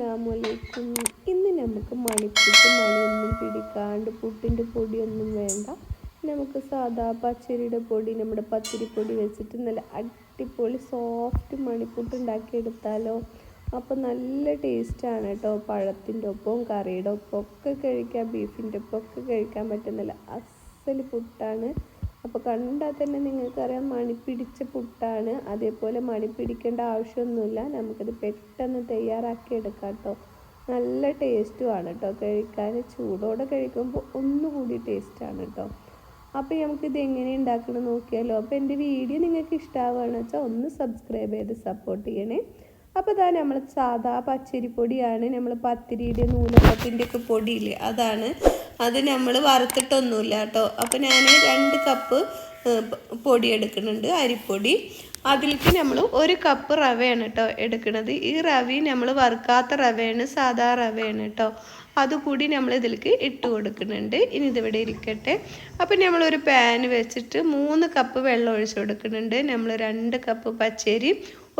അസ്സലാമലൈക്കും. ഇന്ന് നമുക്ക് മണിപ്പുട്ട് മണിയൊന്നും പിടിക്കാണ്ട് പുട്ടിന്റെ പൊടിയൊന്നും വേണ്ട. നമുക്ക് സാധാ പച്ചരിയുടെ പൊടി നമ്മുടെ പത്തിരിപ്പൊടി വെച്ചിട്ട് നല്ല അടിപൊളി സോഫ്റ്റ് മണിപ്പുട്ട് ഉണ്ടാക്കിയെടുത്താലോ. അപ്പോൾ നല്ല ടേസ്റ്റാണ് കേട്ടോ. പഴത്തിന്റെ ഒപ്പവും കറിയുടെ ഒപ്പം ഒക്കെ കഴിക്കാം ബീഫിന്റെ ഒപ്പം ഒക്കെ കഴിക്കാൻ പറ്റുന്നില്ല അസൽ പുട്ടാണ്. അപ്പോൾ കണ്ടാൽ തന്നെ നിങ്ങൾക്കറിയാം മണി പിടിച്ച പുട്ടാണ്. അതേപോലെ മണി പിടിക്കേണ്ട ആവശ്യമൊന്നുമില്ല. നമുക്കത് പെട്ടെന്ന് തയ്യാറാക്കി എടുക്കാം കേട്ടോ നല്ല ടേസ്റ്റുമാണ് കേട്ടോ കഴിക്കാൻ ചൂടോടെ കഴിക്കുമ്പോൾ ഒന്നുകൂടി ടേസ്റ്റാണ് കേട്ടോ അപ്പോൾ നമുക്കിത് എങ്ങനെ ഉണ്ടാക്കണം നോക്കിയാലോ. അപ്പോൾ എന്റെ വീഡിയോ നിങ്ങൾക്ക് ഇഷ്ടമാവുകയാണെന്ന് വെച്ചാൽ ഒന്ന് സബ്സ്ക്രൈബ് ചെയ്ത് സപ്പോർട്ട് ചെയ്യണേ. അപ്പോൾ ഇതാ നമ്മൾ സാധാ പച്ചരിപ്പൊടിയാണ്. നമ്മൾ പത്തിരിയുടെ നൂലപ്പത്തിന്റെ ഒക്കെ പൊടിയില്ലേ അതാണ്. അത് നമ്മൾ വറുത്തിട്ടൊന്നുമില്ല കേട്ടോ. അപ്പോൾ ഞാൻ രണ്ട് കപ്പ് പൊടി എടുക്കുന്നുണ്ട് അരിപ്പൊടി. അതിലേക്ക് നമ്മൾ ഒരു കപ്പ് റവയാണ് കേട്ടോ എടുക്കുന്നത്. ഈ റവി നമ്മൾ വറുക്കാത്ത റവയാണ് സാധാ റവയാണ് കേട്ടോ. അതുകൂടി നമ്മൾ ഇതിലേക്ക് ഇട്ട് കൊടുക്കുന്നുണ്ട്. ഇനി ഇതിവിടെ ഇരിക്കട്ടെ. അപ്പം നമ്മളൊരു പാൻ വെച്ചിട്ട് മൂന്ന് കപ്പ് വെള്ളം ഒഴിച്ച് കൊടുക്കുന്നുണ്ട്. നമ്മൾ രണ്ട് കപ്പ് പച്ചരി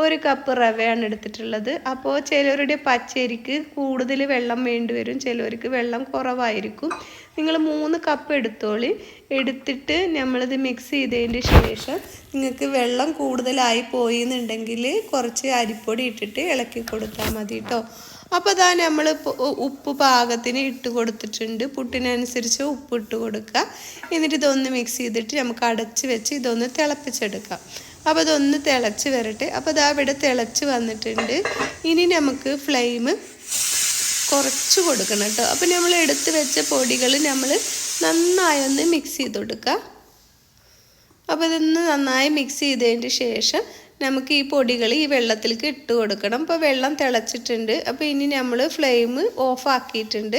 ഒരു കപ്പ് റവയാണ് എടുത്തിട്ടുള്ളത്. അപ്പോൾ ചിലവരുടെ പച്ചരിക്ക് കൂടുതൽ വെള്ളം വേണ്ടി വരും. ചിലവർക്ക് വെള്ളം കുറവായിരിക്കും. നിങ്ങൾ മൂന്ന് കപ്പ് എടുത്തോളി. എടുത്തിട്ട് നമ്മളിത് മിക്സ് ചെയ്തതിന് ശേഷം നിങ്ങൾക്ക് വെള്ളം കൂടുതലായി പോയി എന്നുണ്ടെങ്കിൽ കുറച്ച് അരിപ്പൊടി ഇട്ടിട്ട് ഇളക്കി കൊടുത്താൽ മതി കേട്ടോ അപ്പോൾ അതാ നമ്മൾ ഉപ്പ് പാകത്തിന് ഇട്ട് കൊടുത്തിട്ടുണ്ട്. പുട്ടിനനുസരിച്ച് ഉപ്പ് ഇട്ട് കൊടുക്കുക. എന്നിട്ട് ഇതൊന്ന് മിക്സ് ചെയ്തിട്ട് നമുക്ക് അടച്ച് വെച്ച് ഇതൊന്ന് തിളപ്പിച്ചെടുക്കാം. അപ്പോൾ അതൊന്ന് തിളച്ച് വരട്ടെ. അപ്പോൾ അതാ ഇവിടെ തിളച്ച് വന്നിട്ടുണ്ട്. ഇനി നമുക്ക് ഫ്ലെയിം കുറച്ച് കൊടുക്കണം കേട്ടോ. അപ്പോൾ നമ്മൾ എടുത്ത് വെച്ച പൊടികൾ നമ്മൾ നന്നായി ഒന്ന് മിക്സ് ചെയ്ത് കൊടുക്കുക അപ്പോൾ ഇതൊന്ന് നന്നായി മിക്സ് ചെയ്തതിന്റെ ശേഷം നമുക്ക് ഈ പൊടികൾ ഈ വെള്ളത്തിലേക്ക് ഇട്ട് കൊടുക്കണം. അപ്പോൾ വെള്ളം തിളച്ചിട്ടുണ്ട്. അപ്പോൾ ഇനി നമ്മൾ ഫ്ലെയിം ഓഫ് ആക്കിയിട്ടുണ്ട്.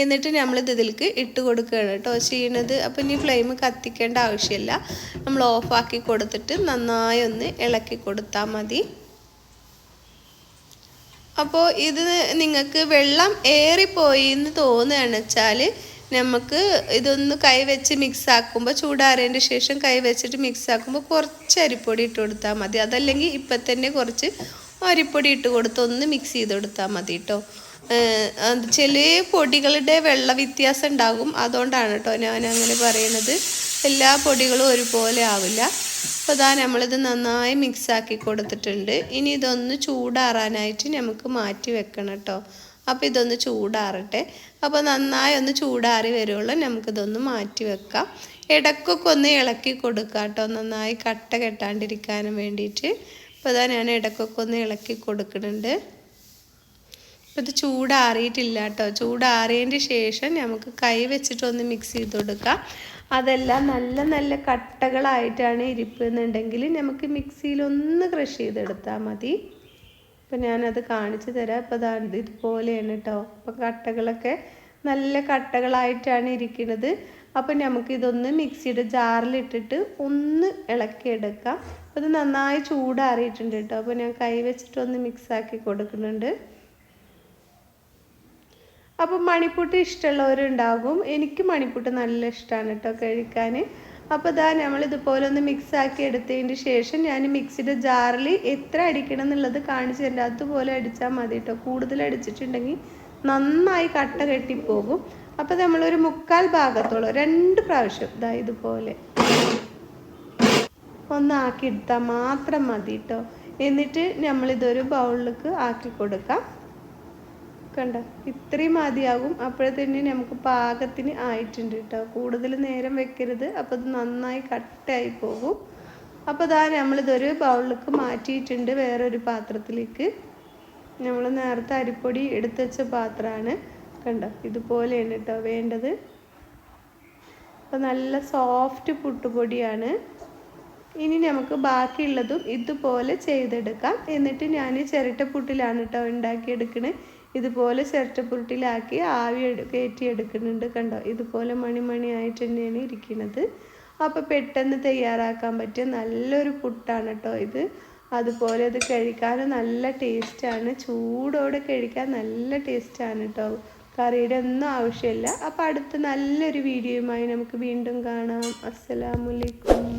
എന്നിട്ട് നമ്മൾ ഇതിലേക്ക് ഇട്ട് കൊടുക്കുകയാണ് കേട്ടോ ചെയ്യണത്. അപ്പോൾ ഇനി ഫ്ലെയിം കത്തിക്കേണ്ട ആവശ്യമില്ല. നമ്മൾ ഓഫാക്കി കൊടുത്തിട്ട് നന്നായി ഒന്ന് ഇളക്കി കൊടുത്താൽ മതി. അപ്പോൾ ഇത് നിങ്ങൾക്ക് വെള്ളം ഏറിപ്പോയി എന്ന് തോന്നുകയാണെന്ന് വെച്ചാൽ നമുക്ക് ഇതൊന്ന് കൈ വെച്ച് മിക്സ് ആക്കുമ്പോൾ ചൂടാറിയതിന്റെ ശേഷം കൈ വെച്ചിട്ട് മിക്സ് ആക്കുമ്പോൾ കുറച്ച് അരിപ്പൊടി ഇട്ട് കൊടുത്താൽ മതി. അതല്ലെങ്കിൽ ഇപ്പം തന്നെ കുറച്ച് അരിപ്പൊടി ഇട്ട് കൊടുത്ത് ഒന്ന് മിക്സ് ചെയ്ത് കൊടുത്താൽ മതി കേട്ടോ ചില പൊടികളുടെ വെള്ള വ്യത്യാസം ഉണ്ടാകും. അതുകൊണ്ടാണ് കേട്ടോ ഞാൻ അങ്ങനെ പറയണത്. എല്ലാ പൊടികളും ഒരുപോലെ ആവില്ല. അപ്പോൾ അതാ നമ്മളിത് നന്നായി മിക്സാക്കി കൊടുത്തിട്ടുണ്ട്. ഇനി ഇതൊന്ന് ചൂടാറാനായിട്ട് നമുക്ക് മാറ്റി വെക്കണം കേട്ടോ അപ്പോൾ ഇതൊന്ന് ചൂടാറട്ടെ. അപ്പോൾ നന്നായി ഒന്ന് ചൂടാറി വരുള്ളൂ. നമുക്കിതൊന്ന് മാറ്റി വെക്കാം. ഇടക്കൊക്കെ ഒന്ന് ഇളക്കി കൊടുക്കാം കേട്ടോ. നന്നായി കട്ട കെട്ടാണ്ടിരിക്കാനും വേണ്ടിയിട്ട്. അപ്പോൾ ഇതാ ഞാൻ ഇടക്കൊക്കെ ഒന്ന് ഇളക്കി കൊടുക്കുന്നുണ്ട്. അപ്പോൾ ഇത് ചൂടാറിയിട്ടില്ല കേട്ടോ. ചൂടാറിയതിന്റെ ശേഷം നമുക്ക് കൈ വെച്ചിട്ടൊന്ന് മിക്സ് ചെയ്ത് കൊടുക്കാം. അതെല്ലാം നല്ല നല്ല കട്ടകളായിട്ടാണ് ഇരിപ്പുന്നുണ്ടെങ്കിൽ നമുക്ക് മിക്സിയിലൊന്ന് ക്രഷ് ചെയ്തെടുത്താൽ മതി. അപ്പം ഞാനത് കാണിച്ചു തരാം. അപ്പോൾ അതാ ഇതുപോലെയാണ് കേട്ടോ അപ്പം കട്ടകളൊക്കെ നല്ല കട്ടകളായിട്ടാണ് ഇരിക്കുന്നത്. അപ്പം നമുക്ക് ഇതൊന്ന് മിക്സിയുടെ ജാറിലിട്ടിട്ട് ഒന്ന് ഇളക്കി ഇളക്കിയെടുക്കാം അത് നന്നായി ചൂടാറിയിട്ടുണ്ട് കേട്ടോ അപ്പോൾ ഞാൻ കൈ വെച്ചിട്ടൊന്ന് മിക്സാക്കി കൊടുക്കുന്നുണ്ട്. അപ്പം മണിപ്പൂട്ട് ഇഷ്ടമുള്ളവരുണ്ടാകും. എനിക്ക് മണിപ്പൂട്ട് നല്ല ഇഷ്ടമാണ് കേട്ടോ കഴിക്കാൻ. അപ്പോൾ ഇതാ നമ്മൾ ഇതുപോലെ ഒന്ന് മിക്സ് ആക്കി എടുത്തതിന് ശേഷം ഞാൻ മിക്സിയുടെ ജാറിൽ എത്ര അടിക്കണം എന്നുള്ളത് കാണിച്ചു തരാം. അതുപോലെ അടിച്ചാൽ മതി കേട്ടോ കൂടുതൽ അടിച്ചിട്ടുണ്ടെങ്കിൽ നന്നായി കട്ട കെട്ടിപ്പോകും. അപ്പോൾ നമ്മളൊരു മുക്കാൽ ഭാഗത്തോളം രണ്ട് പ്രാവശ്യം ഇതാ ഇതുപോലെ ഒന്നാക്കി എടുത്താൽ മാത്രം മതി കേട്ടോ എന്നിട്ട് നമ്മളിതൊരു ബൗളിലേക്ക് ആക്കി കൊടുക്കാം. കണ്ട? ഇത്രയും മതിയാകും. അപ്പോഴത്തേന് നമുക്ക് പാകത്തിന് ആയിട്ടുണ്ട് കേട്ടോ. കൂടുതൽ നേരം വെക്കരുത്. അപ്പോൾ ഇത് നന്നായി കട്ടായി പോകും. അപ്പോൾ ഇതാ നമ്മളിതൊരു ബൗളിലേക്ക് മാറ്റിയിട്ടുണ്ട് വേറൊരു പാത്രത്തിലേക്ക്. നമ്മൾ നേരത്തെ അരിപ്പൊടി എടുത്തു വെച്ച പാത്രമാണ്. കണ്ടോ? ഇതുപോലെയാണ് കേട്ടോ വേണ്ടത്. അപ്പോൾ നല്ല സോഫ്റ്റ് പുട്ടുപൊടിയാണ്. ഇനി നമുക്ക് ബാക്കിയുള്ളതും ഇതുപോലെ ചെയ്തെടുക്കാം. എന്നിട്ട് ഞാൻ ചിരട്ടപ്പുട്ടിലാണ് കേട്ടോ ഉണ്ടാക്കിയെടുക്കണേ. ഇതുപോലെ ചിരട്ടപ്പുട്ടിലാക്കി ആവി കയറ്റി എടുക്കുന്നുണ്ട് കണ്ടോ? ഇതുപോലെ മണിമണിയായിട്ട് തന്നെയാണ് ഇരിക്കുന്നത് അപ്പോൾ പെട്ടെന്ന് തയ്യാറാക്കാൻ പറ്റിയ നല്ലൊരു പുട്ടാണ് കേട്ടോ ഇത്. അതുപോലെ അത് കഴിക്കാൻ നല്ല ടേസ്റ്റാണ് ചൂടോടെ കഴിക്കാൻ നല്ല ടേസ്റ്റാണ് കേട്ടോ കറിയുടെ ഒന്നും ആവശ്യമില്ല. അപ്പോൾ അടുത്ത നല്ലൊരു വീഡിയോയുമായി നമുക്ക് വീണ്ടും കാണാം. അസ്സലാമലൈക്കും